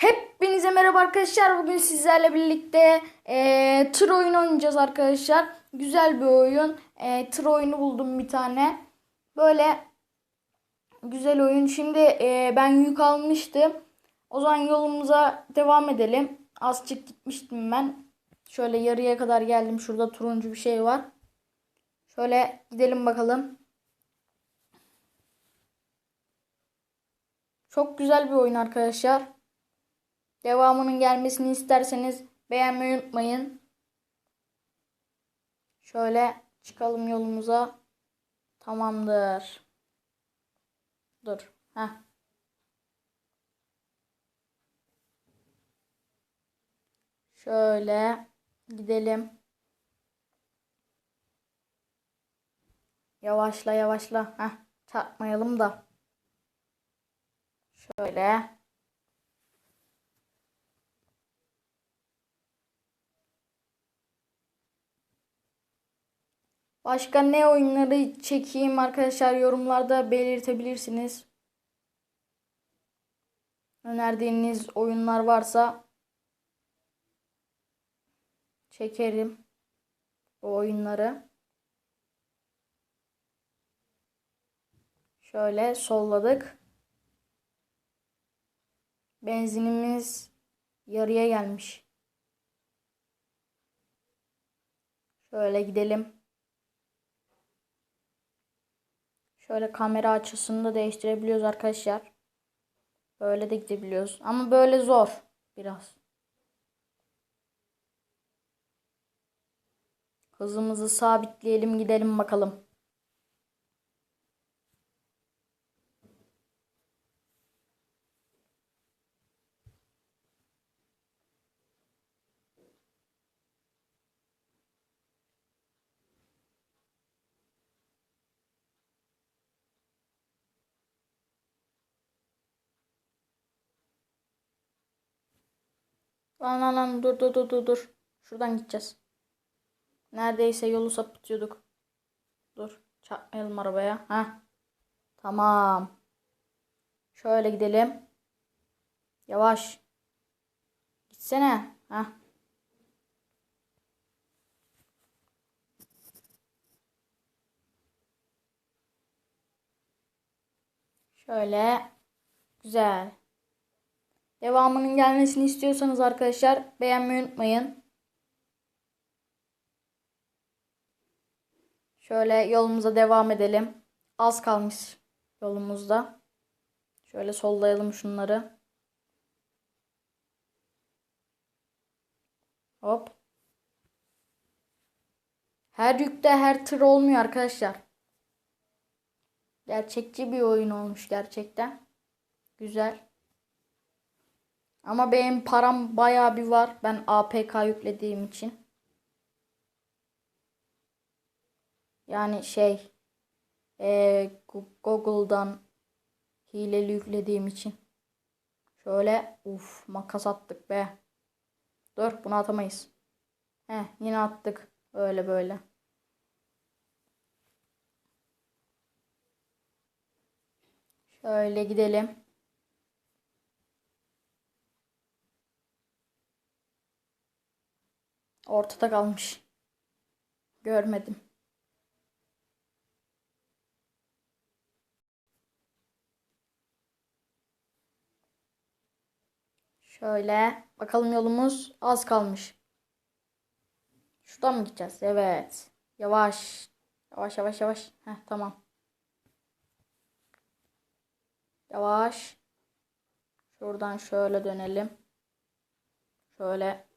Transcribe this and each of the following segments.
Hepinize merhaba arkadaşlar. Bugün sizlerle birlikte e, tır oyunu oynayacağız arkadaşlar. Güzel bir oyun. E, tır oyunu buldum bir tane. Böyle güzel oyun. Şimdi e, ben yük almıştım. O zaman yolumuza devam edelim. Azıcık gitmiştim ben. Şöyle yarıya kadar geldim. Şurada turuncu bir şey var. Şöyle gidelim bakalım. Çok güzel bir oyun arkadaşlar. Devamının gelmesini isterseniz beğenmeyi unutmayın. Şöyle çıkalım yolumuza. Tamamdır. Dur. Heh. Şöyle gidelim. Yavaşla yavaşla. Heh. Çarpmayalım da. Şöyle. Başka ne oyunları çekeyim arkadaşlar yorumlarda belirtebilirsiniz. Önerdiğiniz oyunlar varsa çekerim o oyunları. Şöyle solladık. Benzinimiz yarıya gelmiş. Şöyle gidelim. Şöyle kamera açısını da değiştirebiliyoruz arkadaşlar. Böyle de gidebiliyoruz. Ama böyle zor biraz. Hızımızı sabitleyelim gidelim bakalım. Lan lan dur dur dur dur dur. Şuradan gideceğiz. Neredeyse yolu sapıtıyorduk. Dur. Çarpmayalım arabaya. Ha. Tamam. Şöyle gidelim. Yavaş. Gitsene. Ha. Şöyle. Güzel. Devamının gelmesini istiyorsanız arkadaşlar beğenmeyi unutmayın. Şöyle yolumuza devam edelim. Az kalmış yolumuzda. Şöyle sollayalım şunları. Hop. Her yükte her tır olmuyor arkadaşlar. Gerçekçi bir oyun olmuş gerçekten. Güzel. Ama benim param bayağı bir var. Ben APK yüklediğim için. Yani şey e, Google'dan hileli yüklediğim için. Şöyle uf makas attık be. Dur bunu atamayız. He yine attık. Böyle böyle. Şöyle gidelim. Ortada kalmış. Görmedim. Şöyle bakalım yolumuz az kalmış. Şuradan mı gideceğiz? Evet. Yavaş. Yavaş yavaş yavaş. Heh, tamam. Yavaş. Şuradan şöyle dönelim. Şöyle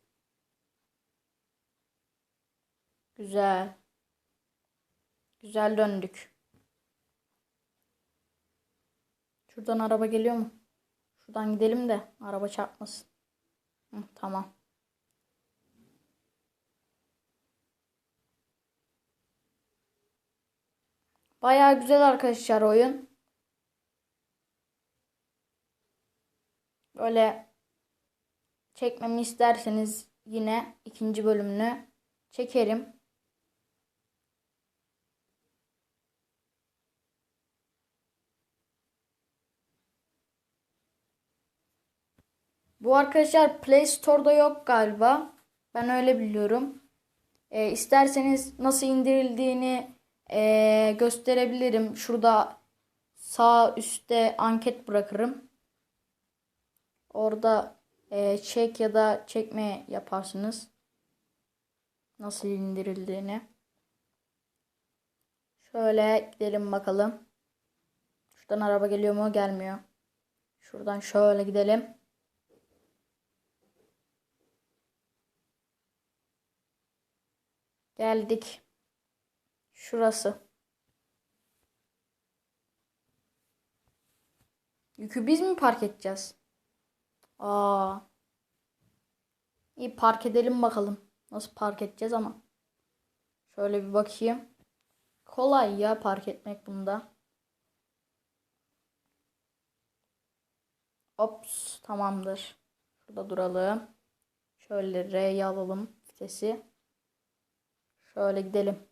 Güzel. Güzel döndük. Şuradan araba geliyor mu? Şuradan gidelim de araba çarpmasın. Hı, tamam. Baya güzel arkadaşlar oyun. Böyle çekmemi isterseniz yine ikinci bölümünü çekerim. Bu arkadaşlar Play Store'da yok galiba. Ben öyle biliyorum. E, isterseniz nasıl indirildiğini e, gösterebilirim. Şurada sağ üstte anket bırakırım. Orada e, çek ya da çekme yaparsınız. Nasıl indirildiğini. Şöyle gidelim bakalım. Şuradan araba geliyor mu? Gelmiyor. Şuradan şöyle gidelim. Geldik. Şurası. Yükü biz mi park edeceğiz? Aa. İyi park edelim bakalım. Nasıl park edeceğiz ama. Şöyle bir bakayım. Kolay ya park etmek bunda. Ops tamamdır. Şurada duralım. Şöyle R'yi alalım vitesi. Şöyle gidelim.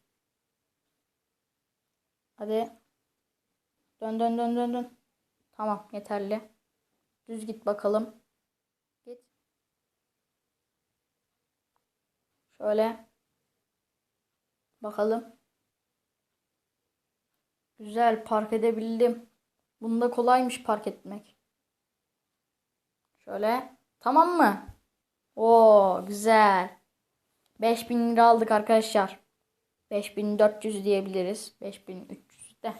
Hadi. Dön dön dön dön dön. Tamam yeterli. Düz git bakalım. Git. Şöyle. Bakalım. Güzel park edebildim. Bunda kolaymış park etmek. Şöyle. Tamam mı? Oo güzel. 5000 lira aldık arkadaşlar. 5400 diyebiliriz. 5300 de.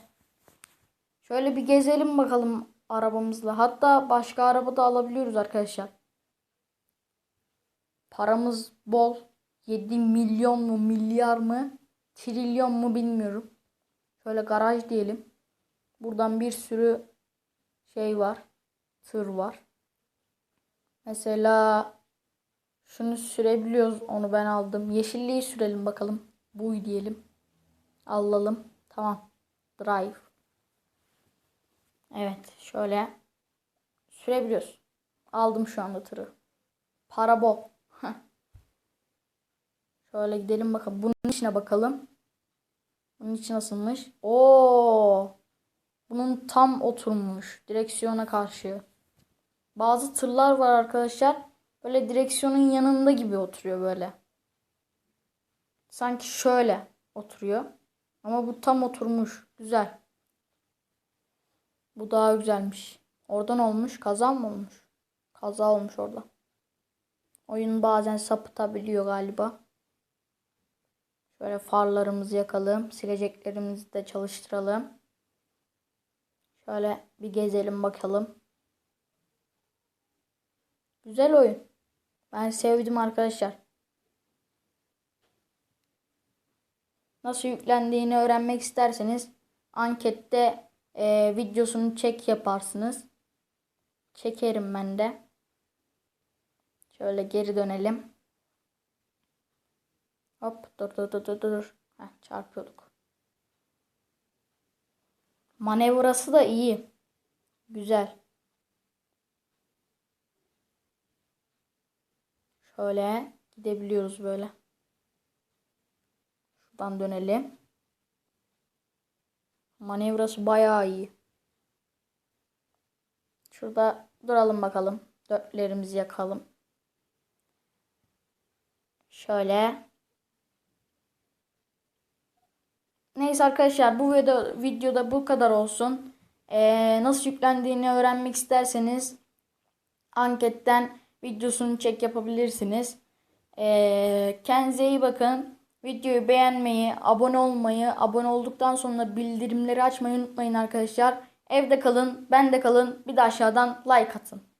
Şöyle bir gezelim bakalım arabamızla. Hatta başka araba da alabiliyoruz arkadaşlar. Paramız bol. 7 milyon mu milyar mı trilyon mu bilmiyorum. Şöyle garaj diyelim. Buradan bir sürü şey var. Tır var. Mesela şunu sürebiliyoruz. Onu ben aldım. Yeşilliği sürelim bakalım. Buy diyelim. Alalım. Tamam. Drive. Evet. Şöyle sürebiliyoruz. Aldım şu anda tırı. Para bol. Şöyle gidelim bakalım. Bunun içine bakalım. Bunun içi nasılmış? Oo. Bunun tam oturmuş. Direksiyona karşı. Bazı tırlar var arkadaşlar. Böyle direksiyonun yanında gibi oturuyor böyle. Sanki şöyle oturuyor. Ama bu tam oturmuş. Güzel. Bu daha güzelmiş. Oradan olmuş. Kaza mı olmuş? Kaza olmuş orada. Oyun bazen sapıtabiliyor galiba. Şöyle farlarımızı yakalım. Sileceklerimizi de çalıştıralım. Şöyle bir gezelim bakalım. Güzel oyun. Ben sevdim arkadaşlar. Nasıl yüklendiğini öğrenmek isterseniz ankette e, videosunu çek yaparsınız. Çekerim ben de. Şöyle geri dönelim. Hop dur dur dur dur dur. Heh, çarpıyorduk. Manevrası da iyi. Güzel. Şöyle gidebiliyoruz böyle. Şuradan dönelim. Manevrası bayağı iyi. Şurada duralım bakalım. Dörtlerimizi yakalım. Şöyle. Neyse arkadaşlar bu video, videoda bu kadar olsun. Ee, nasıl yüklendiğini öğrenmek isterseniz anketten videosunu çek yapabilirsiniz. Ee, kendinize iyi bakın. Videoyu beğenmeyi, abone olmayı, abone olduktan sonra bildirimleri açmayı unutmayın arkadaşlar. Evde kalın, bende kalın. Bir de aşağıdan like atın.